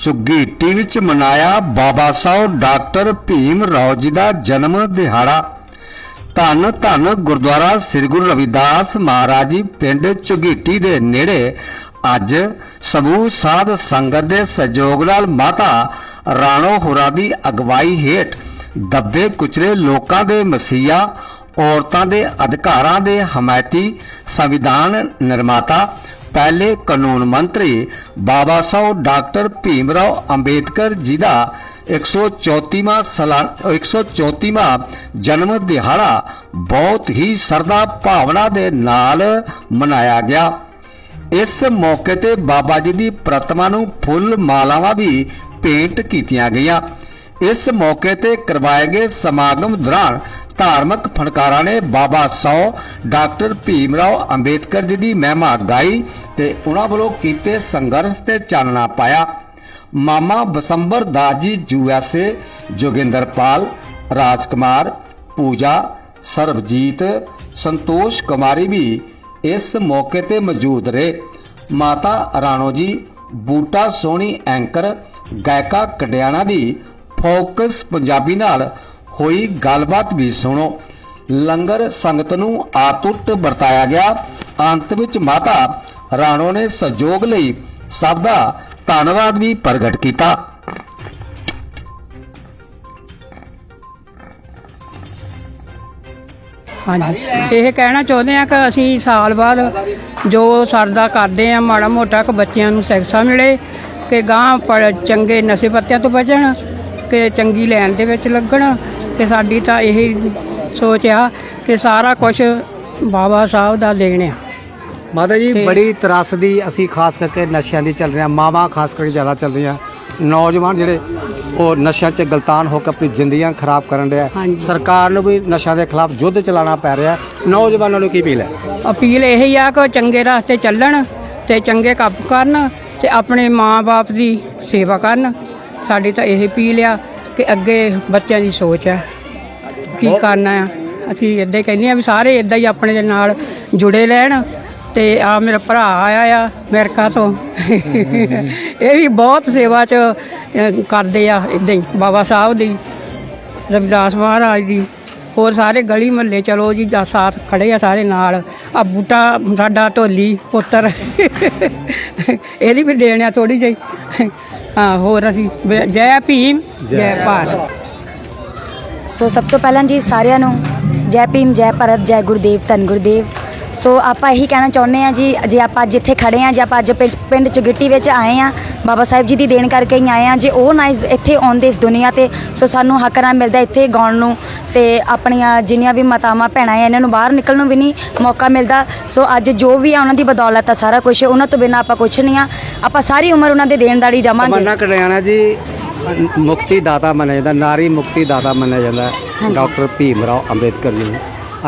ਝੁੱਗੀਟੀ ਵਿੱਚ ਮਨਾਇਆ ਬਾਬਾ ਸਾਹਿਬ ਡਾਕਟਰ ਭੀਮ ਰਾਓ ਜੀ ਦਾ ਜਨਮ ਦਿਹਾੜਾ। ਧੰਨ ਧੰਨ ਗੁਰਦੁਆਰਾ ਸ੍ਰੀ ਗੁਰੂ ਰਵਿਦਾਸ ਮਹਾਰਾਜ ਜੀ ਪਿੰਡ ਝੁਗੀਟੀ ਦੇ ਨੇੜੇ ਅੱਜ ਸਮੂਹ ਸਾਧ ਸੰਗਤ ਦੇ ਸਹਿਯੋਗ ਨਾਲ ਮਾਤਾ ਰਾਣੋ ਹੋਰਾਂ ਦੀ ਅਗਵਾਈ ਹੇਠ ਦੱਬੇ ਕੁਚਲੇ ਲੋਕਾਂ ਦੇ ਮਸੀਹਾ, ਔਰਤਾਂ ਦੇ ਅਧਿਕਾਰਾਂ ਦੇ ਹਮਾਇਤੀ ਸੰਵਿਧਾਨ ਨਿਰਮਾਤਾ ਪਹਿਲੇ ਕਾਨੂੰਨ ਮੰਤਰੀ ਬਾਬਾ ਸਾਹਿਬ ਡਾਕਟਰ ਭੀਮ ਰਾਓ ਅੰਬੇਦਕਰ ਜੀ ਦਾ 134ਵਾਂ ਸਾਲਾਨਾ 134ਵਾਂ ਜਨਮ ਦਿਹਾੜਾ ਬਹੁਤ ਹੀ ਸਰਦਾ ਭਾਵਨਾ ਦੇ ਨਾਲ ਮਨਾਇਆ ਗਿਆ। ਇਸ ਮੌਕੇ ਤੇ ਬਾਬਾ ਜੀ ਦੀ ਪ੍ਰਤਿਮਾ ਨੂੰ ਫੁੱਲ ਮਾਲਾਵਾਂ ਵੀ ਭੇਂਟ ਕੀਤੀਆਂ ਗਈਆਂ। ਇਸ ਮੌਕੇ ਤੇ ਕਰਵਾਏ ਗਏ ਸਮਾਗਮ ਦੌਰਾਨ ਧਾਰਮਿਕ ਫਨਕਾਰਾਂ ਨੇ ਬਾਬਾ ਸੌ, ਡਾਕਟਰ ਭੀਮ ਰਾਓ ਅੰਬੇਦਕਰ ਜੀ ਦੀ ਮਹਿਮਾ ਗਾਈ ਤੇ ਉਹਨਾਂ ਵੱਲੋਂ ਕੀਤੇ ਸੰਘਰਸ਼ ਤੇ ਚਾਨਣਾ ਪਾਇਆ। ਮਾਮਾ ਬਸੰਬਰ ਦਾਸ ਜੀ ਯੂਐਸਏ ਜੋਗਿੰਦਰਪਾਲ ਰਾਜਕੁਮਾਰ, ਪੂਜਾ, ਸਰਬਜੀਤ, ਸੰਤੋਸ਼ ਕੁਮਾਰੀ ਵੀ ਇਸ ਮੌਕੇ ਤੇ ਮੌਜੂਦ ਰਹੇ। ਮਾਤਾ ਰਾਣੋ ਜੀ, ਬੂਟਾ ਸੋਹਣੀ ਐਂਕਰ, ਗਾਇਕਾ ਕਡਿਆਣਾ ਦੀ ਫੋਕਸ ਪੰਜਾਬੀ ਨਾਲ ਹੋਈ ਗੱਲਬਾਤ ਵੀ ਸੁਣੋ। ਲੰਗਰ ਸੰਗਤ ਨੂੰ ਆਤੁੱਟ ਵਰਤਾਇਆ ਗਿਆ। ਅੰਤ ਵਿੱਚ ਮਾਤਾ ਰਾਣੋ ਨੇ ਸਹਿਯੋਗ ਲਈ ਸਭ ਦਾ ਧੰਨਵਾਦ ਵੀ ਪ੍ਰਗਟ ਕੀਤਾ। ਹਾਂਜੀ। ਇਹ ਕਹਿਣਾ ਚਾਹੁੰਦੇ ਆ ਕਿ ਅਸੀਂ ਸਾਲ ਬਾਅਦ ਜੋ ਸਰਦਾ ਕਰਦੇ ਆ ਮਾੜਾ ਮੋਟਾ ਕਿ ਬੱਚਿਆਂ ਨੂੰ ਸਿੱਖਿਆ ਮਿਲੇ, ਕਿ ਗਾਂ ਚੰਗੇ ਨਸ਼ੇ ਪੱਤਿਆਂ ਤੋਂ ਬਚਣ ਕਿ ਚੰਗੀ ਲੈਣ ਦੇ ਵਿੱਚ ਲੱਗਣ ਕਿ ਸਾਡੀ ਤਾਂ ਇਹ ਸੋਚ ਆ ਕਿ ਸਾਰਾ ਕੁਝ ਬਾਬਾ ਸਾਹਿਬ ਦਾ ਦੇਣ ਆ। ਮਾਤਾ ਜੀ ਤੇ- ਬੜੀ ਤਰਾਸਦੀ ਅਸੀਂ ਖਾਸ ਕਰਕੇ ਨਸ਼ਿਆਂ ਦੀ ਚੱਲ ਰਹੀਆਂ ਮਾਵਾਂ ਖਾਸ ਕਰਕੇ ਜ਼ਿਆਦਾ ਚੱਲ ਰਹੀਆਂ। ਨੌਜਵਾਨ ਜਿਹੜੇ ਉਹ ਨਸ਼ਿਆਂ 'ਚ ਗਲਤਾਨ ਹੋ ਕੇ ਆਪਣੀ ਜ਼ਿੰਦਗੀਆਂ ਖਰਾਬ ਕਰਨ ਰਿਹਾ। ਸਰਕਾਰ ਨੂੰ ਵੀ ਨਸ਼ਿਆਂ ਦੇ ਖਿਲਾਫ ਯੁੱਧ ਚਲਾਉਣਾ ਪੈ ਰਿਹਾ। ਨੌਜਵਾਨਾਂ ਨੂੰ ਕੀ ਅਪੀਲ ਹੈ? ਅਪੀਲ ਇਹ ਹੀ ਆ ਕਿ ਚੰਗੇ ਰਸਤੇ ਚੱਲਣ ਤੇ ਚੰਗੇ ਕੰਮ ਕਰਨ ਤੇ ਆਪਣੇ ਮਾਂ-ਬਾਪ ਦੀ ਸੇਵਾ ਕਰਨ। ਸਾਡੀ ਤਾਂ ਇਹ ਅਪੀਲ ਆ ਕਿ ਅੱਗੇ ਬੱਚਿਆਂ ਦੀ ਸੋਚ ਆ। ਕੀ ਕਰਨਾ ਆ? ਅਸੀਂ ਇਦਾਂ ਹੀ ਕਹਿੰਦੇ ਆ ਵੀ ਸਾਰੇ ਇਦਾਂ ਹੀ ਆਪਣੇ ਦੇ ਨਾਲ ਜੁੜੇ ਰਹਿਣ ਤੇ ਆ ਮੇਰਾ ਭਰਾ ਆਇਆ ਆ ਅਮਰੀਕਾ ਤੋਂ। ਇਹ ਵੀ ਬਹੁਤ ਸੇਵਾ ਚ ਕਰਦੇ ਆ ਇਦਾਂ ਹੀ ਬਾਬਾ ਸਾਹਿਬ ਦੀ ਰਵਿਦਾਸ ਮਹਾਰਾਜ ਦੀ ਹੋਰ ਸਾਰੇ ਗਲੀ ਮਹੱਲੇ ਚਲੋ ਜੀ ਦਾ ਸਾਥ ਖੜੇ ਆ ਸਾਰੇ ਨਾਲ। ਆ ਬੂਟਾ ਸਾਡਾ ਢੋਲੀ ਪੁੱਤਰ ਇਹਦੀ ਵੀ ਦੇਣ ਆ ਥੋੜੀ ਜਿਹੀ। ਹਾਂ ਹੋਰ ਅਸੀਂ ਜੈ ਭੀਮ ਜੈ ਭਾਰਤ। ਸੋ ਸਭ ਤੋਂ ਪਹਿਲਾਂ ਜੀ ਸਾਰਿਆਂ ਨੂੰ ਜੈ ਭੀਮ ਜੈ ਭਾਰਤ ਜੈ ਗੁਰਦੇਵ ਧੰਨ ਗੁਰਦੇਵ। ਸੋ ਆਪਾਂ ਇਹੀ ਕਹਿਣਾ ਚਾਹੁੰਦੇ ਆ ਜੀ ਜੇ ਆਪਾਂ ਅੱਜ ਇੱਥੇ ਖੜੇ ਆ ਜੇ ਆਪਾਂ ਅੱਜ ਪਿੰਡ- ਪਿੰਡ ਚਗਿੱਟੀ ਵਿੱਚ ਆਏ ਆ ਬਾਬਾ ਸਾਹਿਬ ਜੀ ਦੀ ਦੇਣ ਕਰਕੇ ਹੀ ਆਏ ਆ ਜੇ ਉਹ ਨਾ ਇਸ- ਇੱਥੇ ਆਉਂਦੇ ਇਸ ਦੁਨੀਆ ਤੇ ਸੋ ਸਾਨੂੰ ਹੱਕ ਨਾ ਮਿਲਦਾ ਇੱਥੇ ਗਾਉਣ ਨੂੰ ਤੇ ਆਪਣੀਆਂ ਜਿੰਨੀਆਂ ਵੀ ਮਾਤਾਵਾਂ ਭੈਣਾਂ ਆ ਇਹਨਾਂ ਨੂੰ ਬਾਹਰ ਨਿਕਲਣ ਨੂੰ ਵੀ ਨਹੀਂ ਮੌਕਾ ਮਿਲਦਾ। ਸੋ ਅੱਜ ਜੋ ਵੀ ਆ ਉਹਨਾਂ ਦੀ ਬਦੌਲਤ ਆ ਸਾਰਾ ਕੁਝ ਉਹਨਾਂ ਤੋਂ ਬਿਨਾਂ ਆਪਾਂ ਕੁਝ ਨਹੀਂ ਆ। ਆਪਾਂ ਸਾਰੀ ਉਮਰ ਉਹਨਾਂ ਦੇ ਦੇਣਦਾਰੀ ਰਵਾਂਗੇ। ਤਮੰਨਾ ਕੜਿਆਣਾ ਜੀ ਮੁਕਤੀ ਦਾਤਾ ਮੰਨਿਆ ਜਾਂਦਾ ਨਾਰੀ ਮੁਕਤੀ ਦਾਤਾ ਮੰਨਿਆ ਜਾਂਦਾ। ਡਾਕਟਰ ਭੀਮ ਰਾਓ ਅੰਬੇਦਕਰ ਜੀ ਨੂੰ।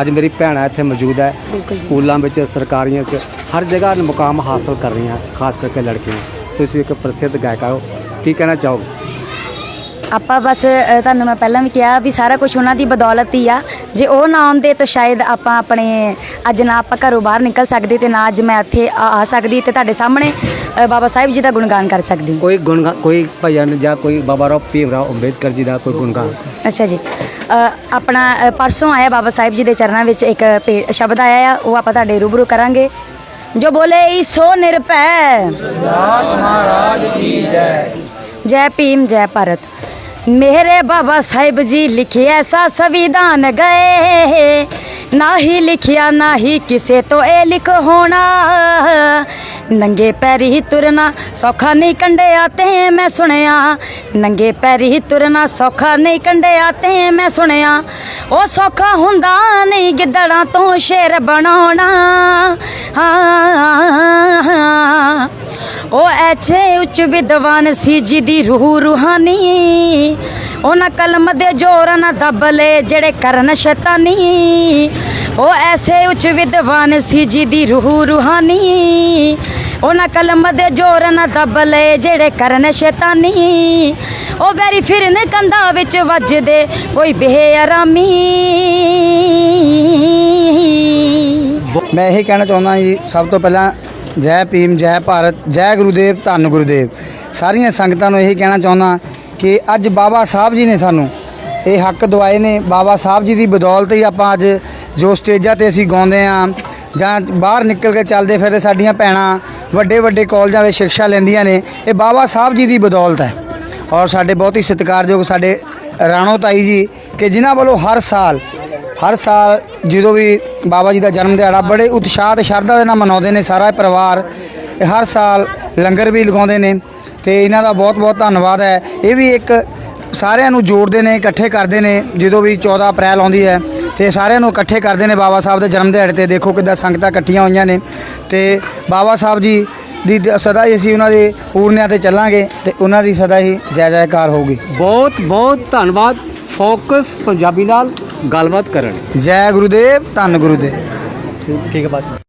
ਅੱਜ ਮੇਰੀ ਭੈਣਾਂ ਇੱਥੇ ਮੌਜੂਦ ਹੈ। ਸਕੂਲਾਂ ਵਿੱਚ ਸਰਕਾਰੀਆਂ 'ਚ ਹਰ ਜਗ੍ਹਾ ਮੁਕਾਮ ਹਾਸਲ ਕਰ ਰਹੀਆਂ ਖਾਸ ਕਰਕੇ ਲੜਕੀਆਂ। ਤੁਸੀਂ ਇੱਕ ਪ੍ਰਸਿੱਧ ਗਾਇਕਾ ਹੋ ਕੀ ਕਹਿਣਾ ਚਾਹੋਗੇ? ਆਪਾਂ ਬਸ ਤੁਹਾਨੂੰ ਮੈਂ ਪਹਿਲਾਂ ਵੀ ਕਿਹਾ ਵੀ ਸਾਰਾ ਕੁਝ ਉਹਨਾਂ ਦੀ ਬਦੌਲਤ ਹੀ ਆ। ਜੇ ਉਹ ਨਾ ਆਉਂਦੇ ਤਾਂ ਸ਼ਾਇਦ ਆਪਾਂ ਆਪਣੇ ਅੱਜ ਨਾ ਆਪਾਂ ਘਰੋਂ ਬਾਹਰ ਨਿਕਲ ਸਕਦੇ ਤੇ ਨਾ ਅੱਜ ਮੈਂ ਇੱਥੇ ਆ ਆ ਸਕਦੀ ਤੇ ਤੁਹਾਡੇ ਸਾਹਮਣੇ ਬਾਬਾ ਸਾਹਿਬ ਜੀ ਦਾ ਗੁਣਗਾਨ ਕਰ ਸਕਦੀ। ਕੋਈ ਗੁਣ ਕੋਈ ਭਜਨ ਜਾਂ ਕੋਈ ਬਾਬਾ ਰਾਓ ਭੀਮ ਰਾਓ ਅੰਬੇਦਕਰ ਜੀ ਦਾ ਕੋਈ ਗੁਣਗਾਨ? ਅੱਛਾ ਜੀ। ਆਪਣਾ ਪਰਸੋਂ ਆਇਆ ਬਾਬਾ ਸਾਹਿਬ ਜੀ ਦੇ ਚਰਨਾਂ ਵਿੱਚ ਇੱਕ ਭੇ- ਸ਼ਬਦ ਆਇਆ ਆ ਉਹ ਆਪਾਂ ਤੁਹਾਡੇ ਰੂਬਰੂ ਕਰਾਂਗੇ। ਜੋ ਬੋਲੇ ਸੋ ਨਿਰਭੈ। ਜੈ ਭੀਮ ਜੈ ਭਾਰਤ। ਮੇਰੇ ਬਾਬਾ ਸਾਹਿਬ ਜੀ ਲਿਖਿਆ ਸਾ ਸੰਵਿਧਾਨ ਗਏ। ਨਾ ਹੀ ਲਿਖਿਆ ਨਾ ਹੀ ਕਿਸੇ ਤੋਂ ਇਹ ਲਿਖ ਹੋਣਾ। ਨੰਗੇ ਪੈਰ ਹੀ ਤੁਰਨਾ ਸੌਖਾ ਨਹੀਂ ਕੰਡਿਆ ਤੇ ਮੈਂ ਸੁਣਿਆ। ਨੰਗੇ ਪੈਰ ਹੀ ਤੁਰਨਾ ਸੌਖਾ ਨਹੀਂ ਕੰਡਿਆ ਤੇ ਮੈਂ ਸੁਣਿਆ। ਉਹ ਸੌਖਾ ਹੁੰਦਾ ਨਹੀਂ ਗਿੱਦੜਾਂ ਤੋਂ ਸ਼ੇਰ ਬਣਾਉਣਾ। ਹਾਂ। ਐਚੇ ਉੱਚ ਵਿਦਵਾਨ ਸੀ ਜੀ ਦੀ ਰੂਹ ਰੂਹਾਨੀ। ਉਹਨਾਂ ਕਲਮ ਦੇ ਜੋਰ ਨਾ ਦਬਲੇ ਜਿਹੜੇ ਕਰਨ ਸ਼ੈਤਾਨੀ। ਉਹ ਐਸੇ ਉੱਚ ਵਿਦਵਾਨ ਸੀ ਜੀ ਦੀ ਰੂਹ ਰੂਹਾਨੀ। ਉਹਨਾਂ ਕਲਮ ਦੇ ਜੋਰ ਨਾ ਦਬਲੇ ਜਿਹੜੇ ਕਰਨ ਸ਼ੈਤਾਨੀ। ਉਹ ਵੈਰੀ ਫਿਰਨ ਕੰਧਾ ਵਿੱਚ ਵੱਜਦੇ ਕੋਈ ਬੇਅਰਾਮੀ ਮੈਂ ਇਹ ਕਹਿਣਾ ਚਾਹੁੰਦਾ ਜੀ, ਸਭ ਤੋਂ ਪਹਿਲਾਂ ਜੈ ਭੀਮ, ਜੈ ਭਾਰਤ, ਜੈ ਗੁਰੂਦੇਵ, ਧੰਨ ਗੁਰੂਦੇਵ। ਸਾਰੀਆਂ ਸੰਗਤਾਂ ਨੂੰ ਇਹੀ ਕਹਿਣਾ ਚਾਹੁੰਦਾ ਕਿ ਅੱਜ ਬਾਬਾ ਸਾਹਿਬ ਜੀ ਨੇ ਸਾਨੂੰ ਇਹ ਹੱਕ ਦਵਾਏ ਨੇ। ਬਾਬਾ ਸਾਹਿਬ ਜੀ ਦੀ ਬਦੌਲਤ ਹੀ ਆਪਾਂ ਅੱਜ ਜੋ ਸਟੇਜਾਂ ਤੇ ਅਸੀਂ ਗਾਉਂਦੇ ਆ ਜਾਂ ਬਾਹਰ ਨਿਕਲ ਕੇ ਚੱਲਦੇ ਫਿਰਦੇ ਸਾਡੀਆਂ ਭੈਣਾਂ ਵੱਡੇ ਵੱਡੇ ਕਾਲਜਾਂ ਵਿੱਚ ਸਿੱਖਿਆ ਲੈਂਦੀਆਂ ਨੇ, ਇਹ ਬਾਬਾ ਸਾਹਿਬ ਜੀ ਦੀ ਬਦੌਲਤ ਹੈ। ਔਰ ਸਾਡੇ ਬਹੁਤ ਹੀ ਸਤਿਕਾਰਯੋਗ ਸਾਡੇ ਰਾਣੋ ਤਾਈ ਜੀ ਕਿ ਜਿਨ੍ਹਾਂ ਵੱਲੋਂ ਹਰ ਸਾਲ ਹਰ ਸਾਲ ਜਦੋਂ ਵੀ ਬਾਬਾ ਜੀ ਦਾ ਜਨਮ ਦਿਹਾੜਾ, ਬੜੇ ਉਤਸ਼ਾਹ ਤੇ ਸ਼ਰਧਾ ਦੇ ਨਾਲ ਮਨਾਉਂਦੇ ਨੇ ਸਾਰਾ ਪਰਿਵਾਰ। ਹਰ ਸਾਲ ਲੰਗਰ ਵੀ ਲਗਾਉਂਦੇ ਨੇ ਤੇ ਇਹਨਾਂ ਦਾ ਬਹੁਤ ਬਹੁਤ ਧੰਨਵਾਦ ਹੈ। ਇਹ ਵੀ ਇੱਕ ਸਾਰਿਆਂ ਨੂੰ ਜੋੜਦੇ ਨੇ, ਇਕੱਠੇ ਕਰਦੇ ਨੇ। ਜਦੋਂ ਵੀ 14 ਅਪ੍ਰੈਲ ਆਉਂਦੀ ਹੈ ਤੇ ਸਾਰਿਆਂ ਨੂੰ ਇਕੱਠੇ ਕਰਦੇ ਨੇ ਬਾਬਾ ਸਾਹਿਬ ਦੇ ਜਨਮ ਦਿਹਾੜੇ ਤੇ। ਦੇਖੋ ਕਿੱਦਾਂ ਸੰਗਤਾਂ ਇਕੱਠੀਆਂ ਹੋਈਆਂ ਨੇ ਤੇ ਬਾਬਾ ਸਾਹਿਬ ਜੀ ਦੀ ਸਦਾ ਹੀ ਅਸੀਂ ਉਹਨਾਂ ਦੇ ਪੂਰਨਿਆਂ ਤੇ ਚੱਲਾਂਗੇ ਤੇ ਉਹਨਾਂ ਦੀ ਸਦਾ ਹੀ ਜੈ ਜੈਕਾਰ ਹੋਊਗੀ। ਬਹੁਤ ਬਹੁਤ ਧੰਨਵਾਦ। ਫੋਕਸ ਪੰਜਾਬੀ ਨਾਲ। ਗੱਲਬਾਤ ਕਰਨ। ਜੈ ਗੁਰੂਦੇਵ ਧੰਨ ਗੁਰੂਦੇਵ। ਠੀਕ ਹੈ ਬਾਤ